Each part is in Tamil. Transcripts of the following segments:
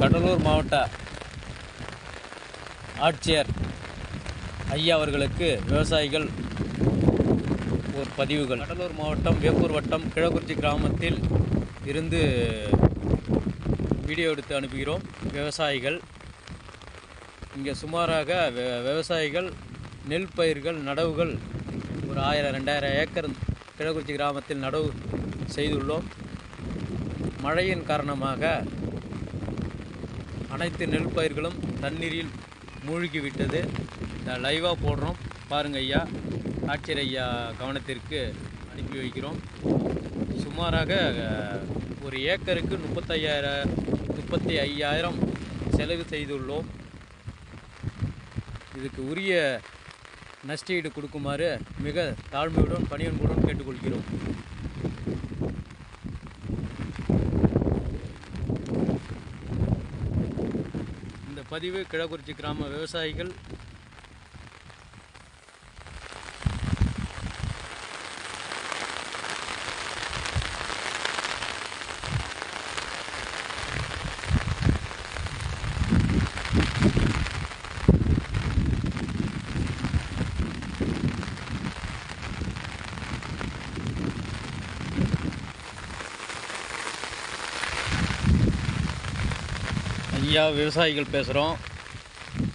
கடலூர் மாவட்ட ஆட்சியர் ஐயா அவர்களுக்கு விவசாயிகள் ஒரு பதிவுகள். கடலூர் மாவட்டம் வேப்பூர் வட்டம் கிழக்குறிச்சி கிராமத்தில் இருந்து வீடியோ எடுத்து அனுப்புகிறோம். விவசாயிகள் இங்கே சுமாராக விவசாயிகள் நெல் பயிர்கள் நடவுகள் ஒரு ஆயிரம் ரெண்டாயிரம் ஏக்கர் கிழக்குறிச்சி கிராமத்தில் நடவு செய்துள்ளோம். மழையின் காரணமாக அனைத்து நெல் பயிர்களும் தண்ணீரில் மூழ்கிவிட்டது. லைவாக போடுறோம். பாருங்க ஐயா ஆட்சியர் ஐயா கவனத்திற்கு அனுப்பி வைக்கிறோம். சுமாராக ஒரு ஏக்கருக்கு முப்பத்தையாயிரம் முப்பத்தி ஐயாயிரம் செலவு செய்துள்ளோம். இதுக்கு உரிய நஷ்டஈடு கொடுக்குமாறு மிக தாழ்மையுடன் பணியன்புடன் கேட்டுக்கொள்கிறோம். பதிவு கிழக்குறிச்சி கிராம விவசாயிகள் ஐயா விவசாயிகள் பேசுகிறோம்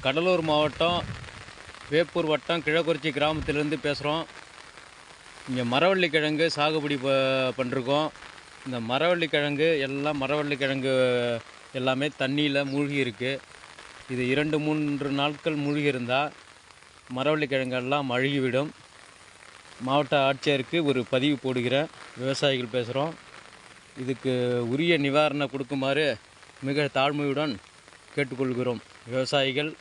கடலூர் மாவட்டம் வேப்பூர் வட்டம் கிழக்குறிச்சி கிராமத்திலேருந்து பேசுகிறோம் இங்கே மரவள்ளி கிழங்கு சாகுபடி ப பண்ணிருக்கோம். இந்த மரவள்ளி கிழங்கு எல்லாம் மரவள்ளி கிழங்கு எல்லாமே தண்ணியில் மூழ்கி இருக்குது இது இரண்டு மூன்று நாட்கள் மூழ்கி இருந்தால் மரவள்ளி கிழங்கெல்லாம் அழுகிவிடும். மாவட்ட ஆட்சியருக்கு ஒரு பதிவு போடுகிறேன். விவசாயிகள் பேசுகிறோம் இதுக்கு உரிய நிவாரணம் கொடுக்குமாறு மிக தாழ்மையுடன் கேட்டுக்கொள்கிறோம். விவசாயிகள்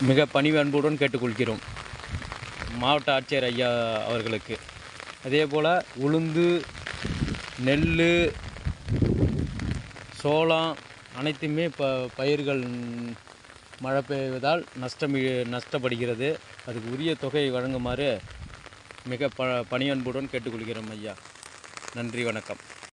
மிக பணிவு அன்புடன் கேட்டுக்கொள்கிறோம். மாவட்ட ஆட்சியர் ஐயா அவர்களுக்கு. அதே போல் உளுந்து நெல் சோளம் அனைத்துமே ப பயிர்கள் மழை பெய்வதால் நஷ்டம் நஷ்டப்படுகிறது. அதுக்கு உரிய தொகையை வழங்குமாறு மிக ப பணியன்புடன் கேட்டுக்கொள்கிறோம் ஐயா. நன்றி வணக்கம்.